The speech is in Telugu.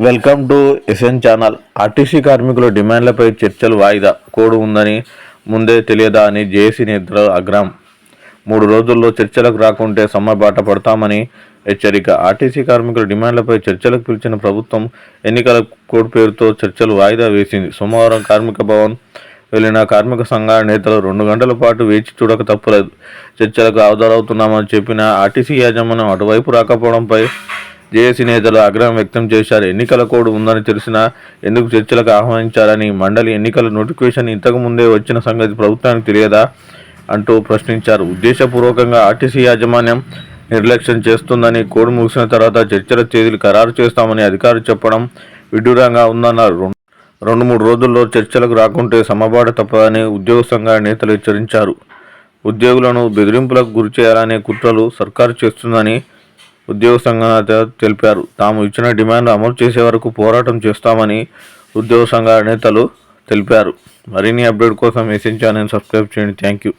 Welcome to SN channel. RTC కార్మికుల డిమాండ్లపై చర్చలు వాయిదా. కోడ్ ఉందని ముందే తెలియదా అని జేఏసీ నేతలు అగ్రం మూడు రోజుల్లో చర్చలకు రాకుంటే సమ్మె బాట పడతామని హెచ్చరిక. ఆర్టీసీ కార్మికుల డిమాండ్లపై చర్చలకు పిలిచిన ప్రభుత్వం ఎన్నికల కోడ్ పేరుతో చర్చలు వాయిదా వేసింది. సోమవారం కార్మిక భవన్ వెళ్ళిన కార్మిక సంఘాల నేతలు రెండు గంటల పాటు వేచి చూడక తప్పలేదు. చర్చలకు హాజరవుతున్నామని చెప్పిన ఆర్టీసీ యాజమాన్యం అటువైపు రాకపోవడంపై జేఏసీ నేతలు ఆగ్రహం వ్యక్తం చేశారు. ఎన్నికల కోడ్ ఉందని తెలిసినా ఎందుకు చర్చలకు ఆహ్వానించారని మండలి ఎన్నికల నోటిఫికేషన్ ఇంతకు ముందే వచ్చిన సంగతి ప్రభుత్వానికి తెలియదా అంటూ ప్రశ్నించారు. ఉద్దేశపూర్వకంగా ఆర్టీసీ యాజమాన్యం నిర్లక్ష్యం చేస్తుందని కోడ్ ముగిసిన తర్వాత చర్చల తేదీలు ఖరారు చేస్తామని అధికారులు చెప్పడం విడ్డూరంగా ఉందన్నారు. రెండు- రెండు మూడు రోజుల్లో చర్చలకు రాకుంటే సమబాట తప్పదని ఉద్యోగ సంఘాల నేతలు హెచ్చరించారు. ఉద్యోగులను బెదిరింపులకు గురి చేయాలనే కుట్రలు సర్కారు చేస్తుందని ఉద్యోగ సంఘ తెలిపారు. తాము ఇచ్చిన డిమాండ్ అమలు చేసే వరకు పోరాటం చేస్తామని ఉద్యోగ సంఘాల నేతలు తెలిపారు. మరిన్ని అప్డేట్ కోసం ఎస్ఎన్ ఛానల్ సబ్స్క్రైబ్ చేయండి. Thank you